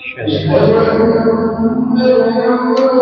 Shalom. Shalom.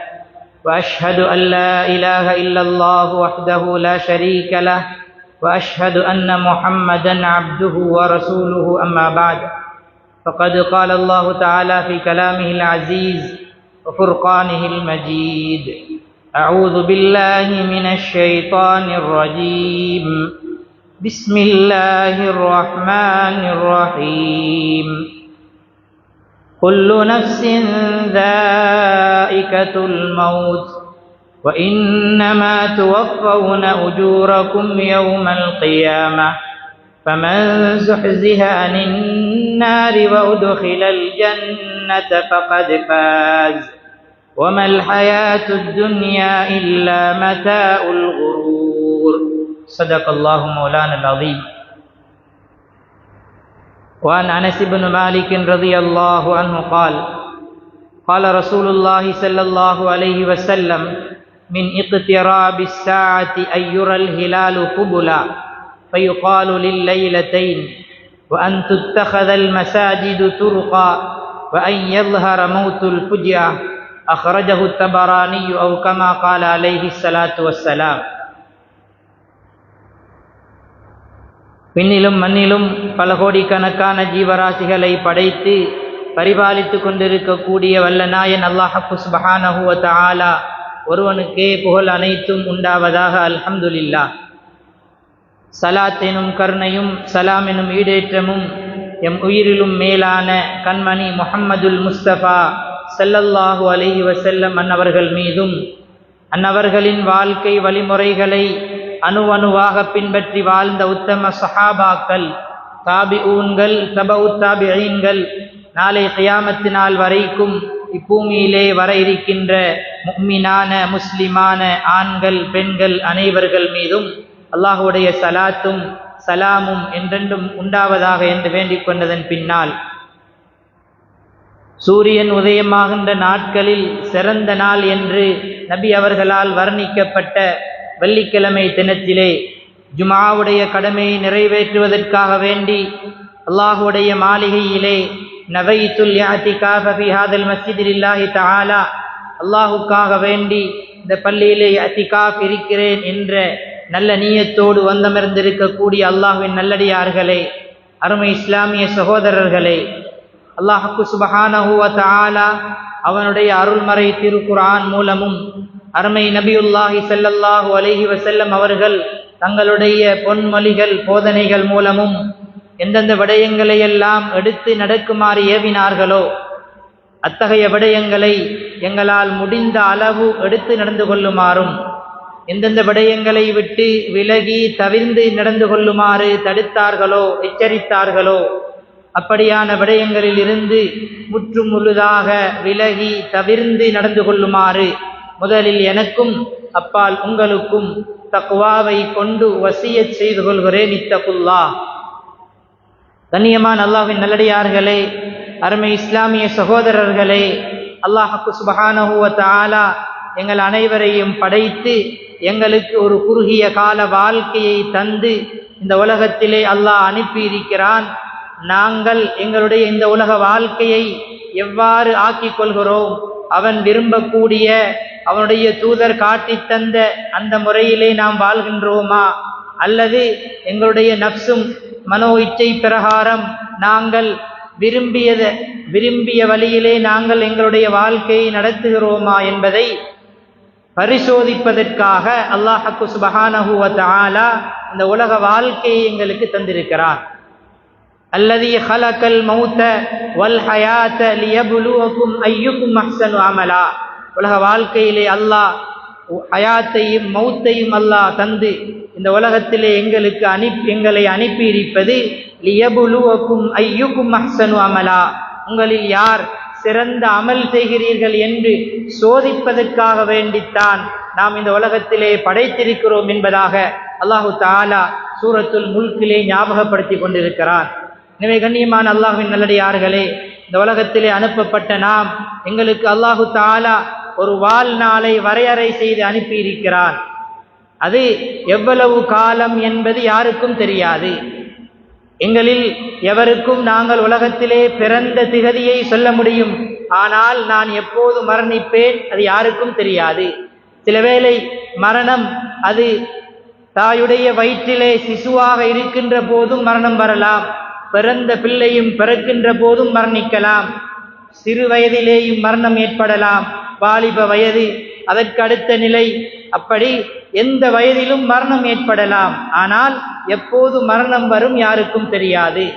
وأشهد أن لا إله إلا الله وحده لا شريك له وأشهد أن محمدا عبده ورسوله أما بعد. فقد قال الله تعالى في كلامه العزيز وفرقانه المجيد أعوذ بالله من الشيطان الرجيم. بسم الله الرحمن الرحيم. كل نفس ذائقة الموت وإنما توفون أجوركم يوم القيامة فمن زحزح عن النار وأدخل الجنة فقد فاز وما الحياة الدنيا إلا متاع الغرور. صدق الله مولانا العظيم. وعن أنس بن مالك رضي الله عنه قال قال رسول الله صلى الله عليه وسلم من اقتراب الساعة أن يرى الهلال قبلا فيقال لليلتين وأن تتخذ المساجد ترقا وأن يظهر موت الفجأة أخرجه التبراني أو كما قال عليه الصلاة والسلام. விண்ணிலும் மண்ணிலும் பல கோடிக்கணக்கான ஜீவராசிகளை படைத்து பரிபாலித்து கொண்டிருக்கக்கூடிய வல்ல நாயன் அல்லாஹப்பு சுபஹானஹுவ ஆலா ஒருவனுக்கே புகழ் அனைத்தும் உண்டாவதாக அல்ஹம்துலில்லா. சலாத் எனும் கருணையும் சலாம் எனும் ஈடேற்றமும் எம் உயிரிலும் மேலான கண்மணி முஹம்மதுல் முஸ்தபா செல்லல்லாஹு அலைஹி வசல்லம் அன்னவர்கள் மீதும் அன்னவர்களின் வாழ்க்கை வழிமுறைகளை அணுவணுவாக பின்பற்றி வாழ்ந்த உத்தம சஹாபாக்கள் தாபி ஊன்கள் தபவு தாபி ஐன்கள் நாளை கியாமத்து நாள் வரைக்கும் இப்பூமியிலே வர இருக்கின்ற முக்மினான முஸ்லிமான ஆண்கள் பெண்கள் அனைவர்கள் மீதும் அல்லாஹுடைய சலாத்தும் சலாமும் என்றென்றும் உண்டாவதாக என்று வேண்டிக் கொண்டதன் பின்னால். சூரியன் உதயமாகின்ற நாட்களில் சிறந்த நாள் என்று நபி அவர்களால் வர்ணிக்கப்பட்ட வெள்ளிக்கிழமை தினத்திலே ஜுமாவுடைய கடமையை நிறைவேற்றுவதற்காக வேண்டி அல்லாஹுடைய மாளிகையிலே நவைத்துல் யாத்திகாஃப ஃபி ஹாதல் மஸ்ஜிதில்லாஹி தஆலா அல்லாஹுக்காக வேண்டி இந்த பள்ளியிலே அத்திகாஃப் இருக்கிறேன் என்ற நல்ல நீயத்தோடு வந்தமர்ந்திருக்கக்கூடிய அல்லாஹுவின் நல்லடியார்களே அருமை இஸ்லாமிய சகோதரர்களே அல்லாஹுக்கு சுபஹானஹுவ தாலா அவனுடைய அருள்மறை திருக்குரான் மூலமும் அருமை நபியுல்லாஹி செல்லல்லாஹு அலஹி வசல்லம் அவர்கள் தங்களுடைய பொன்மொழிகள் போதனைகள் மூலமும் எந்தெந்த விடயங்களை எல்லாம் எடுத்து நடக்குமாறு ஏவினார்களோ அத்தகைய விடயங்களை எங்களால் முடிந்த அளவு எடுத்து நடந்து கொள்ளுமாறும் எந்தெந்த விடயங்களை விட்டு விலகி தவிர்ந்து நடந்து கொள்ளுமாறு தடுத்தார்களோ எச்சரித்தார்களோ அப்படியான விடயங்களில் இருந்து முற்று முழுதாக விலகி தவிர்ந்து நடந்து கொள்ளுமாறு முதலில் எனக்கும் அப்பால் உங்களுக்கும் தக்குவாவை கொண்டு வசிய செய்து கொள்கிறேன் இத்தகுல்லா. கண்ணியமான அல்லாஹின் நல்லடியார்களே அருமை இஸ்லாமிய சகோதரர்களே அல்லாஹு சுபஹானஹுவ ஆலா எங்கள் அனைவரையும் படைத்து எங்களுக்கு ஒரு குறுகிய கால வாழ்க்கையை தந்து இந்த உலகத்திலே அல்லாஹ் அனுப்பியிருக்கிறான். நாங்கள் எங்களுடைய இந்த உலக வாழ்க்கையை எவ்வாறு ஆக்கிக் கொள்கிறோம்? அவன் விரும்பக்கூடிய அவனுடைய தூதர் காட்டி தந்த அந்த முறையிலே நாம் வாழ்கின்றோமா? அல்லது எங்களுடைய நப்சும் மனோ இச்சை பிரகாரம் நாங்கள் விரும்பியத விரும்பிய வழியிலே நாங்கள் எங்களுடைய வாழ்க்கையை நடத்துகிறோமா என்பதை பரிசோதிப்பதற்காக அல்லாஹக்கு சுபஹானஹு வ இந்த உலக வாழ்க்கையை எங்களுக்கு தந்திருக்கிறான் அல்லதி ஹலக்கல் மௌத்த வல் ஹயாத்த லியபுலுவக்கும் ஐயுக்கும் மஹ்சனு அமலா உலக வாழ்க்கையிலே அல்லாஹ் ஹயாத்தையும் மௌத்தையும் அல்லாஹ் தந்து இந்த உலகத்திலே எங்களுக்கு அனுப்பி எங்களை அனுப்பி இருப்பது லியபுலுவக்கும் ஐயுக்கும் மஹ்சனு அமலா. உங்களில் யார் சிறந்த அமல் செய்கிறீர்கள் என்று சோதிப்பதற்காக வேண்டித்தான் நாம் இந்த உலகத்திலே படைத்திருக்கிறோம் என்பதாக அல்லாஹு தாலா சூரத்துல் முல்கிலே ஞாபகப்படுத்தி கொண்டிருக்கிறான். எனவே கண்ணியமான அல்லாஹுவின் நல்லடியார்களே இந்த உலகத்திலே அனுப்பப்பட்ட நாம் எங்களுக்கு அல்லாஹு தாலா ஒரு வாழ்நாளை வரையறை செய்து அனுப்பியிருக்கிறார். அது எவ்வளவு காலம் என்பது யாருக்கும் தெரியாது. எங்களில் எவருக்கும் நாங்கள் உலகத்திலே பிறந்த திகதியை சொல்ல முடியும். ஆனால் நான் எப்போது மரணிப்பேன் அது யாருக்கும் தெரியாது. சில வேளை மரணம் அது தாயுடைய வயிற்றிலே சிசுவாக இருக்கின்ற போதும் மரணம் வரலாம். பிறந்த பிள்ளையும் பிறக்கின்ற போதும் மரணிக்கலாம். சிறு வயதிலேயும் மரணம் ஏற்படலாம். வாலிப வயது அதற்கு அடுத்த நிலை. அப்படி எந்த வயதிலும் மரணம் ஏற்படலாம். ஆனால் எப்போது மரணம் வரும் யாருக்கும் தெரியாது.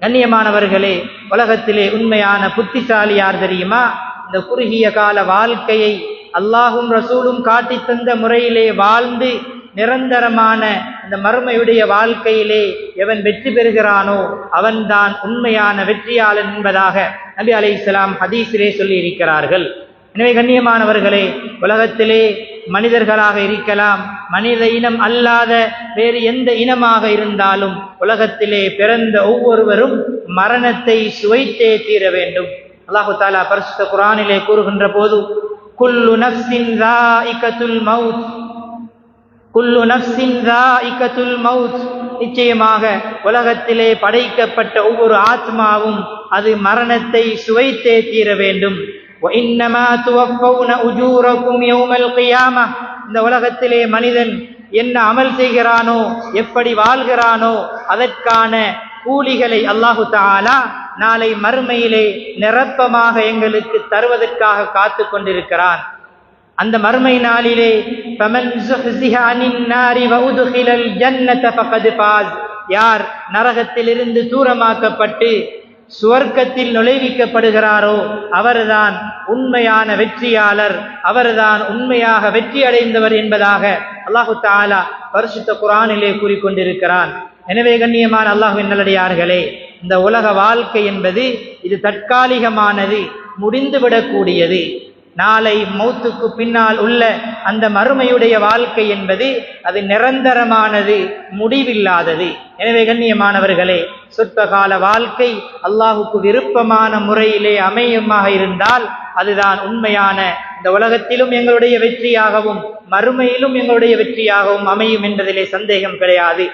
கண்ணியமானவர்களே உலகத்திலே உண்மையான புத்திசாலி யார் தெரியுமா? இந்த குறுகிய கால வாழ்க்கையை அல்லாஹும் ரசூலும் காட்டித் தந்த முறையிலே வாழ்ந்து நிரந்தரமான இந்த மறுமையுடைய வாழ்க்கையிலே எவன் வெற்றி பெறுகிறானோ அவன்தான் உண்மையான வெற்றியாளன் என்பதாக நபி அலை இஸ்லாம் ஹதீஸிலே சொல்லி இருக்கிறார்கள் எனவே கண்ணியமானவர்களே உலகத்திலே மனிதர்களாக இருக்கலாம் மனித இனம் அல்லாத வேறு எந்த இனமாக இருந்தாலும் உலகத்திலே பிறந்த ஒவ்வொருவரும் மரணத்தை சுவைத்தே தீர வேண்டும். அல்லாஹு தாலா பரிசுத்த குரானிலே கூறுகின்ற போது குல்லு நஃப்ஸின் ராஇகத்துல் மவுத் குல்லு நஃப்சின் இக்கத்துல் மவுத் நிச்சயமாக உலகத்திலே படைக்கப்பட்ட ஒவ்வொரு ஆத்மாவும் அது மரணத்தை சுவைத்தே தீர வேண்டும். இந்த உலகத்திலே மனிதன் என்ன அமல் செய்கிறானோ எப்படி வாழ்கிறானோ அதற்கான கூலிகளை அல்லாஹு தாலா நாளை மறுமையிலே நிரப்பமாக எங்களுக்கு தருவதற்காக காத்து கொண்டிருக்கிறான். அந்த மர்மை நாளிலே யார் நரகத்திலிருந்து தூரமாக்கப்பட்டு சுவர்க்கத்தில் நுழைவிக்கப்படுகிறாரோ அவர்தான் உண்மையான வெற்றியாளர் அவர்தான் உண்மையாக வெற்றி அடைந்தவர் என்பதாக அல்லாஹு தாலா பரிசுத்த குரானிலே கூறிக்கொண்டிருக்கிறான். எனவே கண்ணியமான அல்லாஹுவின் நல்லடியார்களே இந்த உலக வாழ்க்கை என்பது இது தற்காலிகமானது முடிந்துவிடக்கூடியது. நாளை மௌத்துக்கு பின்னால் உள்ள அந்த மறுமையுடைய வாழ்க்கை என்பது அது நிரந்தரமானது முடிவில்லாதது. எனவே கண்ணியமானவர்களே சொற்பகால வாழ்க்கை அல்லாஹுக்கு விருப்பமான முறையிலே அமையுமாக இருந்தால் அதுதான் உண்மையான இந்த உலகத்திலும் எங்களுடைய வெற்றியாகவும் மறுமையிலும் எங்களுடைய வெற்றியாகவும் அமையும் என்பதிலே சந்தேகம் கிடையாது.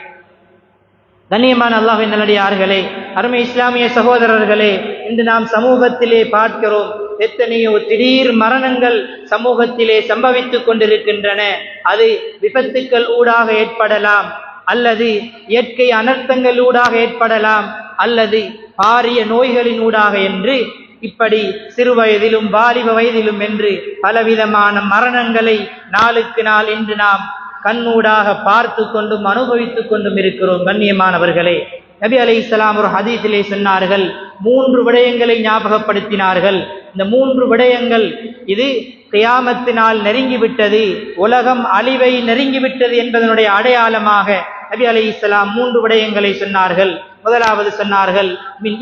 கண்ணியமான அல்லாஹின் நல்லடியார்களே அருமை இஸ்லாமிய சகோதரர்களே இன்று நாம் சமூகத்திலே பார்க்கிறோம் எத்தனையோ திடீர் மரணங்கள் சமூகத்திலே சம்பவித்துக் கொண்டிருக்கின்றன. அது விபத்துக்கள் ஊடாக ஏற்படலாம் அல்லது இயற்கை அனர்த்தங்கள் ஊடாக ஏற்படலாம் அல்லது பாரிய நோய்களின் ஊடாக என்று இப்படி சிறு வயதிலும் வாலிப வயதிலும் என்று பலவிதமான மரணங்களை நாளுக்கு நாள் இன்று நாம் கண்ணூடாக பார்த்து கொண்டும் அனுபவித்துக் கொண்டும் இருக்கிறோம் கண்ணியமானவர்களே. நபி அலி இஸ்லாம் ஒரு ஹதீஸிலே சொன்னார்கள் மூன்று விடயங்களை ஞாபகப்படுத்தினார்கள். இந்த மூன்று விடயங்கள் இது கியாமத்தினால் நெருங்கிவிட்டது உலகம் அழிவை நெருங்கிவிட்டது என்பதனுடைய அடையாளமாக நபி அலி இஸ்லாம் மூன்று விடயங்களை சொன்னார்கள். முதலாவது சொன்னார்கள் மின்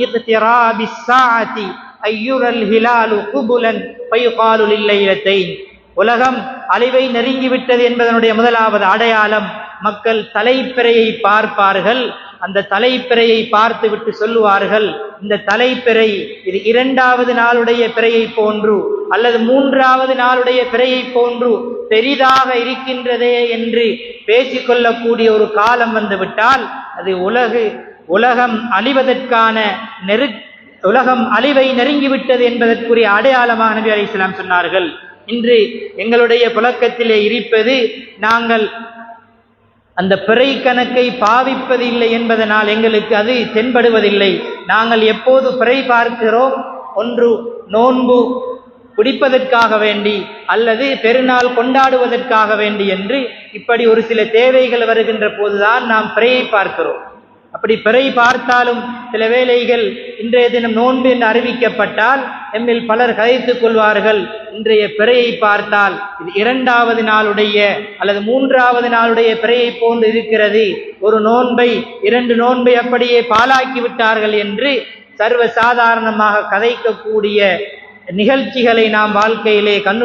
சாதி ஐயுரல் ஹிலாலு குபுலன் ஃபயுகாலு லில்லைலத்தைன். உலகம் அழிவை நெருங்கிவிட்டது என்பதனுடைய முதலாவது அடையாளம் மக்கள் தலைப்பிறையை பார்ப்பார்கள். அந்த தலைப்பிறையை பார்த்துவிட்டு சொல்லுவார்கள் இந்த தலைப்பிறை இது இரண்டாவது நாளுடைய பிறையை போன்று அல்லது மூன்றாவது நாளுடைய பிறையை போன்று பெரிதாக இருக்கின்றதே என்று பேசிக்கொள்ளக்கூடிய ஒரு காலம் வந்துவிட்டால் அது உலகு உலகம் அழிவதற்கான நெரு உலகம் அழிவை நெருங்கிவிட்டது என்பதற்குரிய அடையாளமாக நபி அலி இஸ்லாம் சொன்னார்கள். இன்று எங்களுடைய புழக்கத்திலே இருப்பது நாங்கள் அந்த பிறை கணக்கை பாவிப்பதில்லை என்பதனால் எங்களுக்கு அது தென்படுவதில்லை. நாங்கள் எப்போது பிறை பார்க்கிறோம்? ஒன்று நோன்பு குடிப்பதற்காக வேண்டி அல்லது பெருநாள் கொண்டாடுவதற்காக வேண்டி என்று இப்படி ஒரு சில தேவைகள் வருகின்ற போதுதான் நாம் பிறையை பார்க்கிறோம். அப்படி பிறை பார்த்தாலும் சில வேளைகள் இன்றைய தினம் நோன்பு என்று அறிவிக்கப்பட்டால் எம்மில் பலர் கதைத்துக் கொள்வார்கள். இன்றைய பிறையை பார்த்தால் இது இரண்டாவது நாளுடைய அல்லது மூன்றாவது நாளுடைய பிறையை போன்று இருக்கிறது. ஒரு நோன்பை இரண்டு நோன்பை அப்படியே பாலாக்கி விட்டார்கள் என்று சர்வ சாதாரணமாக கதைக்கக்கூடிய நிகழ்ச்சிகளை நாம் வாழ்க்கையிலே கண்ணு